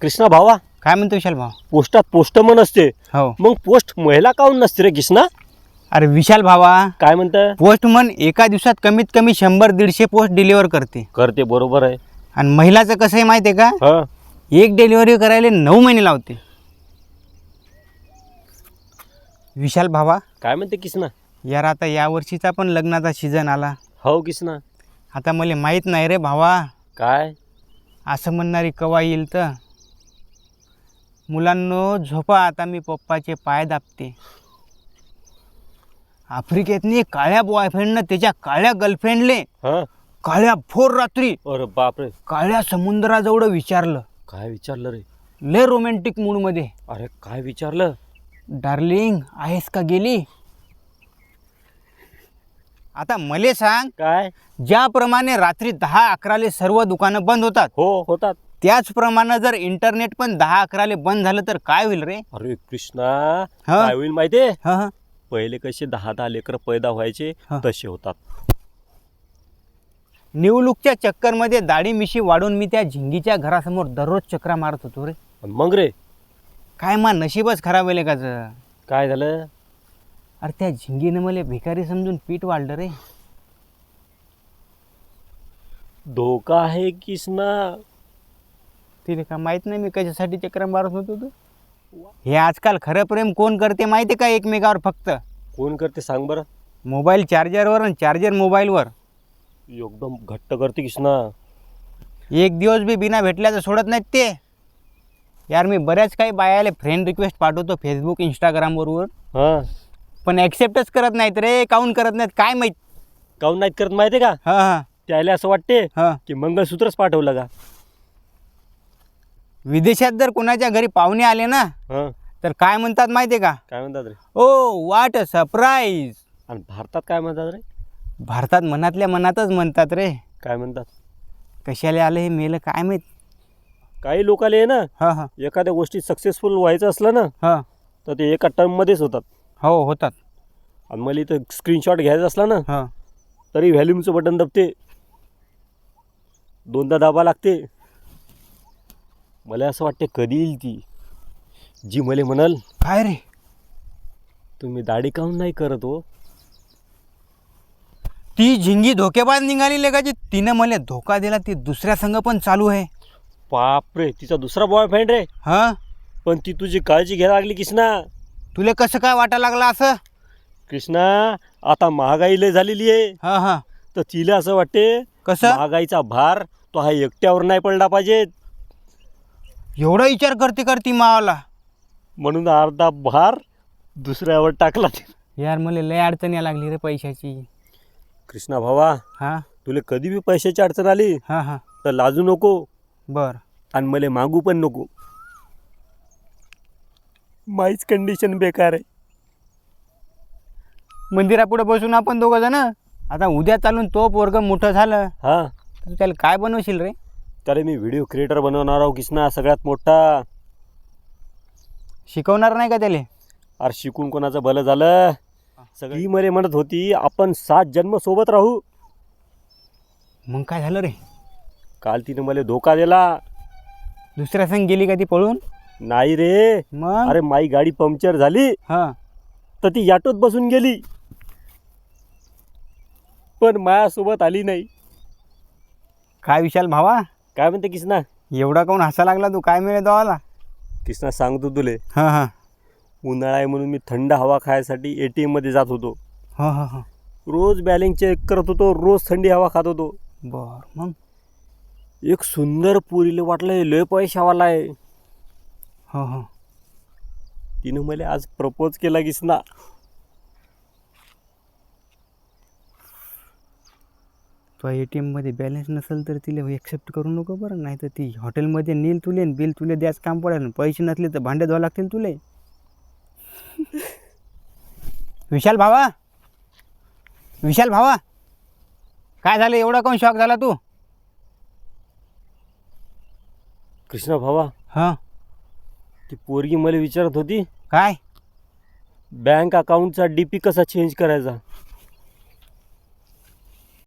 कृष्णा भावा काय म्हणतो विशाल भाऊ? पोस्टात पोस्टमन असते. हो. मग पोस्ट महिला काऊन नसते रे कृष्णा? अरे विशाल भावा काय म्हणतं? पोस्टमन एका दिवसात कमीत कमी शंभर दीडशे पोस्ट डिलिव्हर करते. करते बरोबर आहे. आणि महिलाचं कसं आहे माहिती आहे का? हा. एक डिलिव्हरी करायला नऊ महिने लावते. विशाल भावा काय म्हणते कृष्णा? यार आता या वर्षीचा पण लग्नाचा सीझन आला. हो कृष्णा. आता मला माहीत नाही रे भावा. काय? असं म्हणणारी कवा येईल तर? मुलांनो झोपा आता मी पप्पाचे पाय दाबते. आफ्रिकेतनी काळ्या बॉयफ्रेंडनं त्याच्या काळ्या गर्लफ्रेंडले हा? काळ्या भोर रात्री अरे बापरे. काळ्या समुद्राजवळ विचारलं. काय विचारलं रे? लय रोमॅन्टिक मूडमध्ये अरे काय विचारलं? डार्लिंग आहेस का गेली? आता मले सांग काय? ज्याप्रमाणे रात्री दहा अकराले सर्व दुकानं बंद होतात हो होतात. त्याचप्रमाणे जर इंटरनेट पण दहा अकराले बंद झालं तर काय होईल रे? अरे कृष्णा हा? काय होईल माहितीये? हा हा. पहिले कसे दहा दहा लेकर पैदा व्हायचे हा. तसे होतात. निवडणूकच्या चक्करमध्ये दाढी मिशी वाढून मी त्या झिंगीच्या घरासमोर दररोज चक्रा मारत होतो रे. पण मग रे? काय मा नशीबच खराब आहे का काय झालं? अरे त्या झिंगीनं मला भिकारी समजून पीठ वाढलं रे. धोका आहे कृष्णा. तिला का माहीत नाही मी कशासाठी चक्रा मारत होतो तू? हे आजकाल खरं प्रेम कोण करते माहिती आहे का एकमेकावर फक्त? कोण करते सांग बरं. मोबाईल चार्जरवर आणि चार्जर मोबाईलवर. एकदम घट्ट करते कृष्णा एक दिवस बी बिना भेटल्याचं सोडत नाहीत ते. यार मी बऱ्याच काही बायाले फ्रेंड रिक्वेस्ट पाठवतो फेसबुक इंस्टाग्रामवरवर हा. पण ॲक्सेप्टच करत नाहीत रे काऊन करत नाहीत काय माहीत? काऊन नाहीत करत माहितीये का? हां हां. त्याला असं वाटते हां. की मंगळसूत्रच पाठवलं का? विदेशात जर कोणाच्या घरी पाहुणे आले ना हा. तर काय म्हणतात माहिती आहे का? काय म्हणतात रे? ओ वाट सरप्राईज आणि भारतात काय म्हणतात रे? भारतात मनातल्या मनातच म्हणतात रे. काय म्हणतात? कशाला आलं हे मेलं काय माहीत? काही लोकाले आहे ना हां हां. एखाद्या गोष्टी सक्सेसफुल व्हायचं असलं ना हां. तर ते एका टर्ममध्येच होतात. हो होतात. आणि मला इथं स्क्रीनशॉट घ्यायचा असला ना हां. तरी व्हॅल्यूमचं बटन दबते. दोनदा दाबा लागते. मला असं वाटते कधी येईल ती. जी मला म्हणाल काय रे? तुम्ही दाढी काहून नाही करत हो? ती झिंगी धोकेबाज निघाली लेखाची तिनं मला धोका दिला ती दुसऱ्या संघ पण चालू आहे. बापरे तिचा दुसरा बॉयफ्रेंड रे. हां? पण ती तुझी काळजी घ्यायला लागली कृष्णा. तुला कसं काय वाटायला लागलं असं? कृष्णा आता महागाई लय झालेली आहे. हां हां. तर तिला असं वाटते कसं? महागाईचा भार तो हा एकट्यावर नाही पडला पाहिजे एवढा विचार करते करते मावाला म्हणून अर्धा भार दुसऱ्यावर टाकला यार मला लय अडचण या लागली रे पैशाची. कृष्णा भावा हां? तुला कधी बी पैशाची अडचण आली हां हां. तर लाजू नको. बर. आणि मला मागू पण नको. माहीच कंडिशन बेकार आहे. मंदिरापुढे बसून आपण दोघं जण आता उद्या चालून तो पोरग मोठं झालं हा. तर त्याला काय बनवशील रे? त्याला मी व्हिडिओ क्रिएटर बनवणार आहो कृष्णा सगळ्यात मोठा. शिकवणार नाही का त्याला? अरे शिकून कोणाचं भलं झालं? सगळी मला म्हणत होती आपण सात जन्म सोबत राहू. मग काय झालं रे? काल तिने मला धोका दिला. दुसऱ्या संग गेली का ती पळून? नाही रे. मग? अरे माई गाडी पंक्चर झाली. हां. तर ती याटोत बसून गेली. पण मायासोबत आली नाही. काय विशाल भावा? काय म्हणते कृष्णा एवढा काऊन हसा लागला तू? काय मिळेल दोवाला कृष्णा सांगतो तुले. हां हां. उन्हाळा आहे म्हणून मी थंड हवा खायसाठी ए टी एममध्ये जात होतो. हां हां हां. रोज बॅलन्स चेक करत होतो रोज थंडी हवा खात होतो. बर मग? एक सुंदर पुरीला वाटलं लय पैशावाला आहे हो हो. तिनं मला आज प्रपोज केला कृष्णा तो ए टी एममध्ये बॅलन्स नसेल तर तिला एक्सेप्ट करू नको बरं नाही तर ती हॉटेलमध्ये नेल तुले बिल तुले द्याच काम पडेल पैसे नसले तर भांडे धुवा लागतील तुले. विशाल भावा? विशाल भावा? काय झालं? एवढा कोण शॉक झाला तू? कृष्णा भावा हां. ती पोरगी मला विचारत होती काय? बँक अकाउंटचा डी पी कसा चेंज करायचा?